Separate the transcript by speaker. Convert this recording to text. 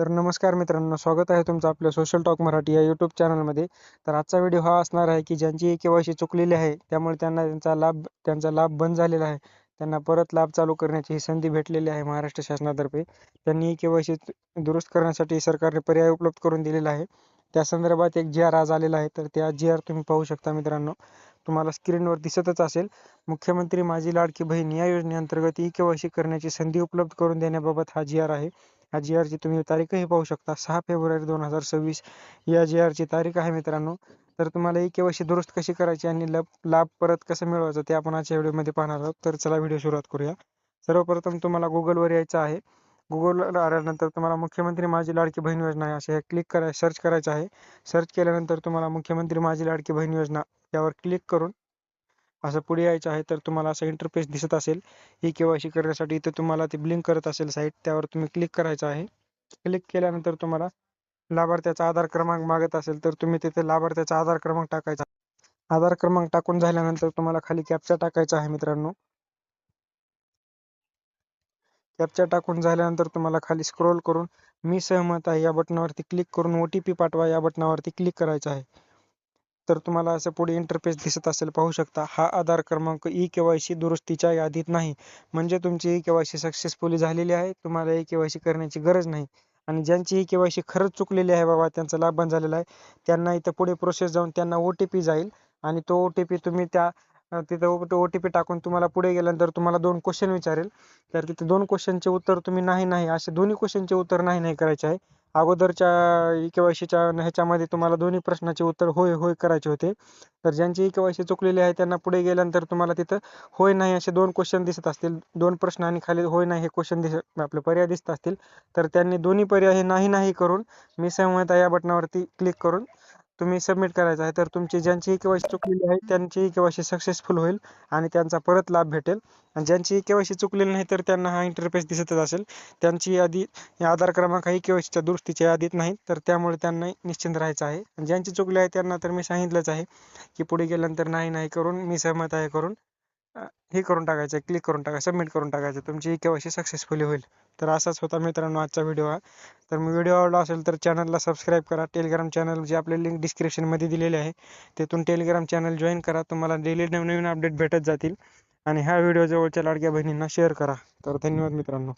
Speaker 1: तर नमस्कार मित्रांनो स्वागत आहे तुमचं आपल्या सोशल टॉक मराठी या यूट्यूब चॅनलमध्ये तर आजचा व्हिडिओ हा असणार आहे की ज्यांची के वाय सी चुकलेली आहे त्यामुळे त्यांना त्यांचा लाभ त्यांचा लाभ बंद झालेला आहे. त्यांना परत लाभ चालू करण्याची ही संधी भेटलेली आहे महाराष्ट्र शासनातर्फे. त्यांनी के वाय सी दुरुस्त करण्यासाठी सरकारने पर्याय उपलब्ध करून दिलेला आहे. त्या संदर्भात एक जी आर आज आलेला आहे तर त्या जी आर तुम्ही पाहू शकता मित्रांनो. तुम्हाला स्क्रीनवर दिसतच असेल. मुख्यमंत्री माझी लाडकी बहीण या योजनेअंतर्गत ई के वाय सी करण्याची संधी उपलब्ध करून देण्याबाबत हा जी आर आहे. ह्या जी आरची तुम्ही तारीखही पाहू शकता. सहा फेब्रुवारी दोन हजार सव्वीस या जी आरची तारीख आहे मित्रांनो. तर तुम्हाला ई केवायसी दुरुस्त कशी करायची आणि लाभ लाभ परत कसं मिळवायचं ते आपण आजच्या व्हिडिओमध्ये पाहणार आहोत. तर चला व्हिडिओ सुरुवात करूया. सर्वप्रथम तुम्हाला गुगलवर यायचं आहे. गुगलवर आल्यानंतर तुम्हाला मुख्यमंत्री माझी लाडकी बहीण योजना आहे असे क्लिक करा सर्च करायचं आहे. सर्च केल्यानंतर तुम्हाला मुख्यमंत्री माझी लाडकी बहीण योजना यावर क्लिक करून असं पुढे यायचं आहे तर तुम्हाला असं इंटरफेस दिसत असेल. ई केवायसी करण्यासाठी इथं तुम्हाला ते ब्लिंक करत असेल साईट त्यावर तुम्ही क्लिक करायचं आहे. क्लिक केल्यानंतर तुम्हाला लाभार्थ्याचा आधार क्रमांक मागत असेल तर तुम्ही तिथे लाभार्थ्याचा आधार क्रमांक टाकायचा. आधार क्रमांक टाकून झाल्यानंतर तुम्हाला खाली कॅप्चा टाकायचा आहे मित्रांनो. कॅप्चा टाकून झाल्यानंतर तुम्हाला खाली स्क्रोल करून मी सहमत आहे या बटनावरती क्लिक करून ओ टी पी पाठवा या बटनावरती क्लिक करायचं आहे. तर तुम्हाला असं पुढे इंटरफेस दिसत असेल पाहू शकता. हा आधार क्रमांक ई के वाय सी दुरुस्तीच्या यादीत नाही. म्हणजे तुमची E K Y C successfully झालेली आहे. तुम्हाला ई के वाय सी करण्याची गरज नाही. आणि ज्यांची ई के वाय सी खरंच चुकलेली आहे बाबा त्यांचा लाभ बंद झालेला आहे. त्यांना इथं पुढे प्रोसेस जाऊन त्यांना ओ टी पी जाईल. आणि तो ओ टी पी तुम्ही त्या तिथं ओ टी पी टाकून तुम्हाला पुढे गेल्यानंतर तुम्हाला दोन क्वेश्चन विचारेल. तर तिथे दोन क्वेश्चनचे उत्तर तुम्ही नाही नाही. असे दोन्ही क्वेश्चनचे उत्तर नाही नाही करायचे आहे. अगोदरच्या ई के वाय सीच्या ह्याच्यामध्ये तुम्हाला दोन्ही प्रश्नाचे उत्तर होय होय करायचे होते. तर ज्यांची ई के वाय सी चुकलेली आहे त्यांना पुढे गेल्यानंतर तुम्हाला तिथं होय नाही असे दोन क्वेश्चन दिसत असतील. दोन प्रश्न आणि खाली होय नाही हे क्वेश्चन दिसत आपले पर्याय दिसत असतील. तर त्यांनी दोन्ही पर्याय हे नाही नाही करून मी सहमत आहे या बटनावरती क्लिक करून. तुम्ही सबमिट करायचं आहे तर तुमची ज्यांची के केवायसी चुकलेली आहे त्यांची ही केवायसी सक्सेसफुल होईल आणि त्यांचा परत लाभ भेटेल. आणि ज्यांची के केवायसी चुकलेली नाही तर त्यांना हा इंटरफेस दिसतच असेल. त्यांची यादी आधार क्रमांक ही केवायसीच्या दुरुस्तीच्या यादीत नाही तर त्यामुळे त्यांना निश्चिंत राहायचं आहे. आणि ज्यांची चुकली आहे त्यांना तर मी सांगितलंच आहे की पुढे गेल्यानंतर नाही नाही करून मी सहमत आहे करून. हे करून टाकायचं क्लिक करून टाकायचं सबमिट करून टाकायचं. तुमची के वाय सी सक्सेसफुली होईल. तर असाच होता मित्रांनो आजचा व्हिडिओ हा. तर मी व्हिडिओ आवडला असेल तर चॅनलला सबस्क्राईब करा. टेलिग्राम चॅनल जे आपले लिंक डिस्क्रिप्शनमध्ये दिलेले आहे तिथून टेलिग्राम चॅनल जॉईन करा. तुम्हाला डेली नवनवीन अपडेट भेटत जातील. आणि ह्या व्हिडिओ जवळच्या लाडक्या बहिणींना शेअर करा. तर धन्यवाद मित्रांनो.